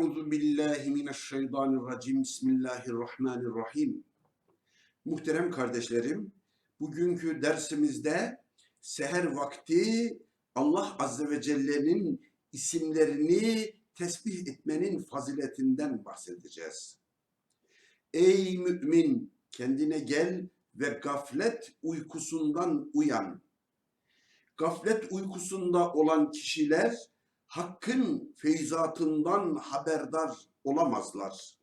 Euzu billahi mineşşeytanirracim. Bismillahirrahmanirrahim. Muhterem kardeşlerim, bugünkü dersimizde seher vakti Allah Azze ve Celle'nin isimlerini tesbih etmenin faziletinden bahsedeceğiz. Ey mümin, kendine gel ve gaflet uykusundan uyan. Gaflet uykusunda olan kişiler hakkın feyzatından haberdar olamazlar.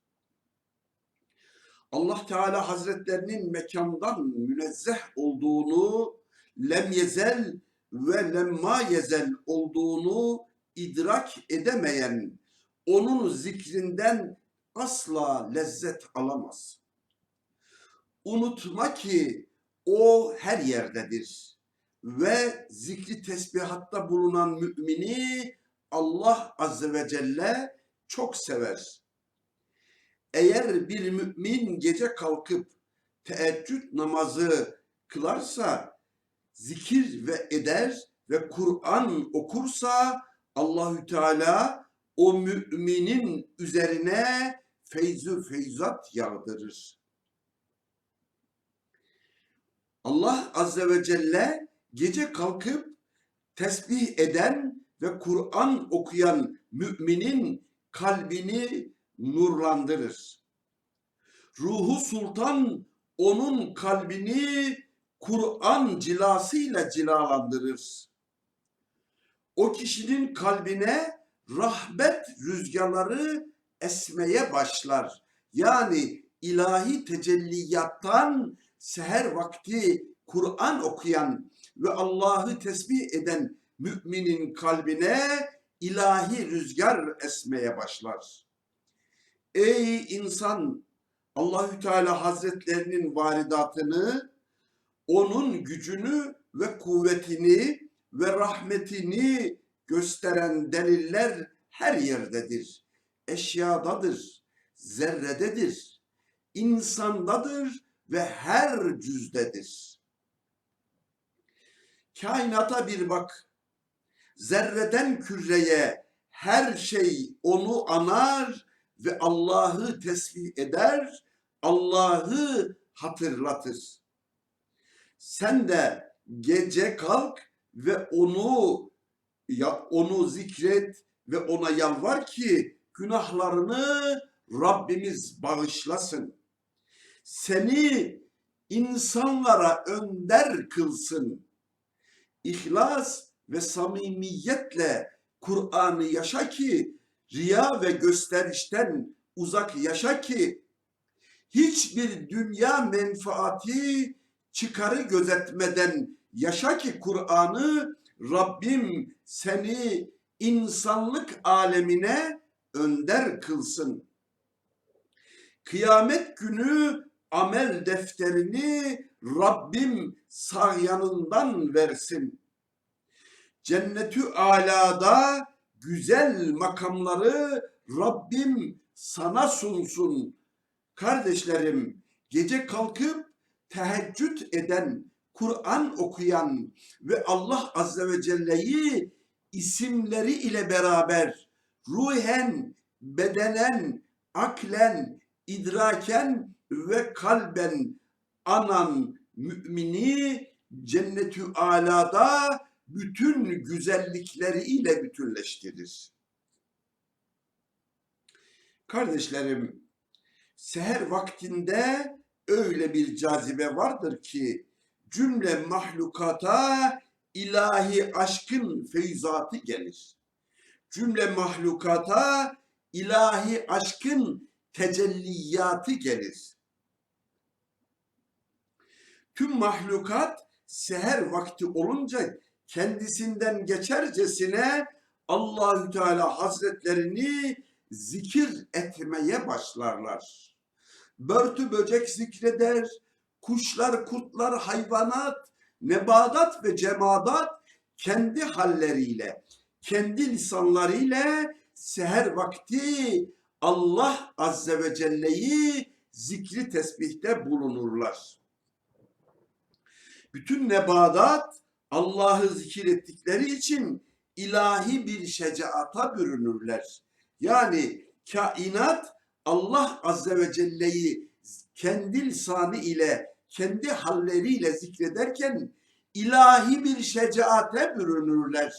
Allah Teala Hazretlerinin mekandan münezzeh olduğunu, lem yezel ve lemma yezel olduğunu idrak edemeyen, onun zikrinden asla lezzet alamaz. Unutma ki o her yerdedir ve zikri tesbihatta bulunan mümini Allah Azze ve Celle çok sever. Eğer bir mümin gece kalkıp teheccüd namazı kılarsa, zikir ve eder ve Kur'an okursa Allahü Teala o müminin üzerine feyzü feyzat yağdırır. Allah Azze ve Celle gece kalkıp tesbih eden ve Kur'an okuyan müminin kalbini nurlandırır. Ruhu sultan onun kalbini Kur'an cilasıyla cilalandırır. O kişinin kalbine rahbet rüzgarları esmeye başlar. Yani ilahi tecelliyattan seher vakti Kur'an okuyan ve Allah'ı tesbih eden müminin kalbine ilahi rüzgar esmeye başlar. Ey insan Allahü Teala Hazretlerinin varidatını, onun gücünü ve kuvvetini ve rahmetini gösteren deliller her yerdedir. Eşyadadır, zerrededir, insandadır ve her cüzdedir. Kainata bir bak. Zerreden küreye her şey onu anar ve Allah'ı tesbih eder, Allah'ı hatırlatır. Sen de gece kalk ve onu ya onu zikret ve ona yalvar ki günahlarını Rabbimiz bağışlasın. Seni insanlara önder kılsın. İhlas ve samimiyetle Kur'an'ı yaşa ki riya ve gösterişten uzak yaşa ki hiçbir dünya menfaati çıkarı gözetmeden yaşa ki Kur'an'ı Rabbim seni insanlık alemine önder kılsın. Kıyamet günü amel defterini Rabbim sağ yanından versin. Cennetü alada güzel makamları Rabbim sana sunsun. Kardeşlerim, gece kalkıp teheccüd eden, Kur'an okuyan ve Allah Azze ve Celle'yi isimleri ile beraber ruhen, bedenen, aklen, idraken ve kalben anan mümini cennetü alada bütün güzellikleriyle bütünleştirir. Kardeşlerim, seher vaktinde öyle bir cazibe vardır ki cümle mahlukata ilahi aşkın feyzatı gelir. Cümle mahlukata ilahi aşkın tecelliyatı gelir. Tüm mahlukat seher vakti olunca kendisinden geçercesine Allahü Teala Hazretlerini zikir etmeye başlarlar. Börtü böcek zikreder, kuşlar, kurtlar, hayvanat, nebadat ve cemadat kendi halleriyle, kendi lisanlarıyla seher vakti Allah Azze ve Celle'yi zikri tesbihte bulunurlar. Bütün nebadat Allah'ı zikir ettikleri için ilahi bir şecaata bürünürler. Yani kainat Allah Azze ve Celle'yi kendi lisanı ile, kendi halleriyle zikrederken ilahi bir şecaate bürünürler.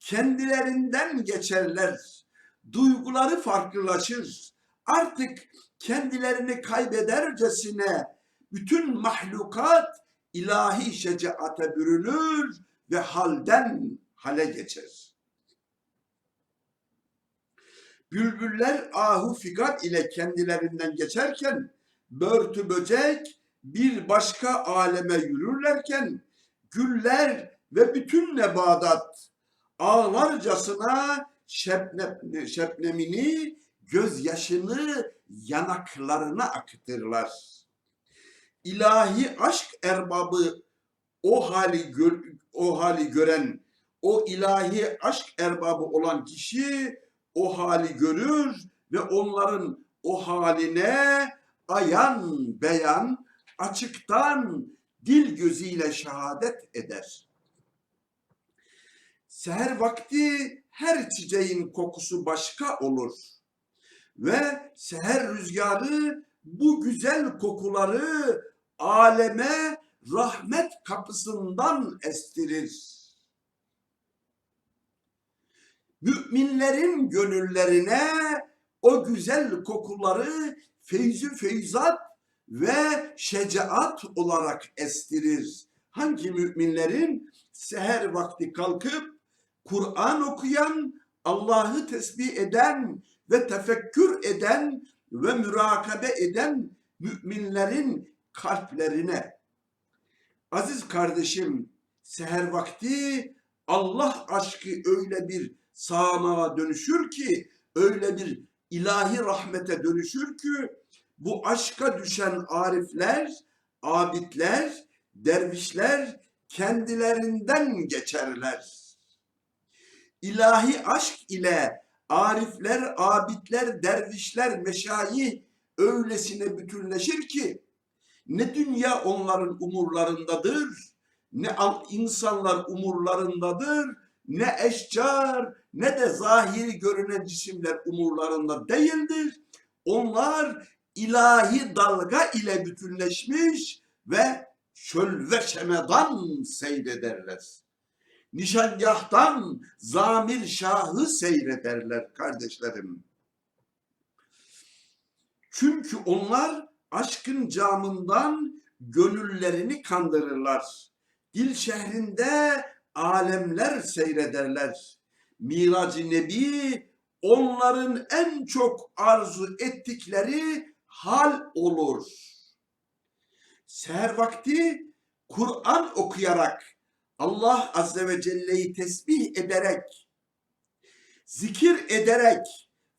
Kendilerinden geçerler. Duyguları farklılaşır. Artık kendilerini kaybedercesine bütün mahlukat ilahi şecaate bürünür ve halden hale geçer. Bülbüller ahu figan ile kendilerinden geçerken börtü böcek bir başka aleme yürürlerken güller ve bütün nebadat ağlarcasına şebne, şebnemini gözyaşını yanaklarına akıtırlar. İlahi aşk erbabı o hali gör, o hali gören o ilahi aşk erbabı olan kişi o hali görür ve onların o haline ayan beyan açıktan dil gözüyle şehadet eder. Seher vakti her çiçeğin kokusu başka olur ve seher rüzgarı bu güzel kokuları aleme rahmet kapısından estirir. Müminlerin gönüllerine o güzel kokuları feyzü feyzat ve şecaat olarak estirir. Hangi müminlerin seher vakti kalkıp Kur'an okuyan, Allah'ı tesbih eden ve tefekkür eden ve mürakabe eden müminlerin kalplerine. Aziz kardeşim, seher vakti Allah aşkı öyle bir sağanağa dönüşür ki, öyle bir ilahi rahmete dönüşür ki, bu aşka düşen arifler, abidler, dervişler kendilerinden geçerler. İlahi aşk ile arifler, abidler, dervişler, meşayih öylesine bütünleşir ki ne dünya onların umurlarındadır, ne insanlar umurlarındadır, ne eşcar, ne de zahiri görünen cisimler umurlarında değildir. Onlar ilahi dalga ile bütünleşmiş ve çöl ve şemedan seyrederler. Nişangahtan zamir şahı seyrederler kardeşlerim. Çünkü onlar aşkın camından gönüllerini kandırırlar. Dil şehrinde alemler seyrederler. Miracı Nebi onların en çok arzu ettikleri hal olur. Seher vakti Kur'an okuyarak Allah Azze ve Celle'yi tesbih ederek, zikir ederek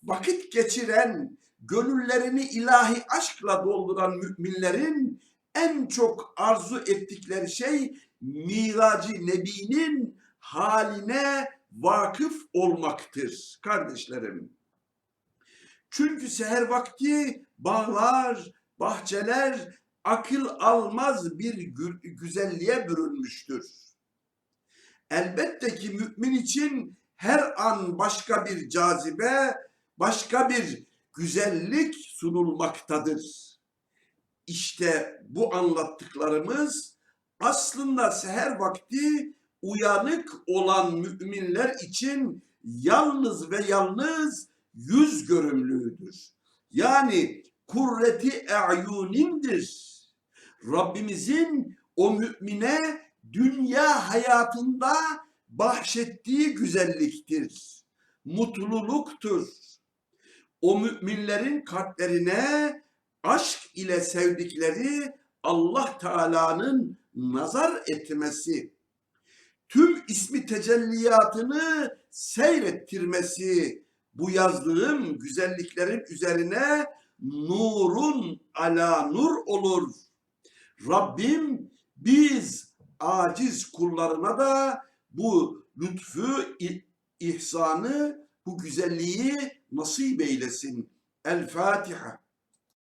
vakit geçiren, gönüllerini ilahi aşkla dolduran müminlerin en çok arzu ettikleri şey miracı nebinin haline vakıf olmaktır kardeşlerim. Çünkü seher vakti bağlar, bahçeler akıl almaz bir güzelliğe bürünmüştür. Elbette ki mümin için her an başka bir cazibe, başka bir güzellik sunulmaktadır. İşte bu anlattıklarımız aslında seher vakti uyanık olan müminler için yalnız ve yalnız yüz görümlüdür. Yani kurreti e'yunindir. Rabbimizin o mümine dünya hayatında bahşettiği güzelliktir. Mutluluktur. O müminlerin kalplerine aşk ile sevdikleri Allah Teala'nın nazar etmesi, tüm ismi tecelliyatını seyrettirmesi, bu yazdığım güzelliklerin üzerine nurun ala nur olur. Rabbim biz aciz kullarına da bu lütfu, ihsanı, bu güzelliği nasip eylesin. El Fatiha.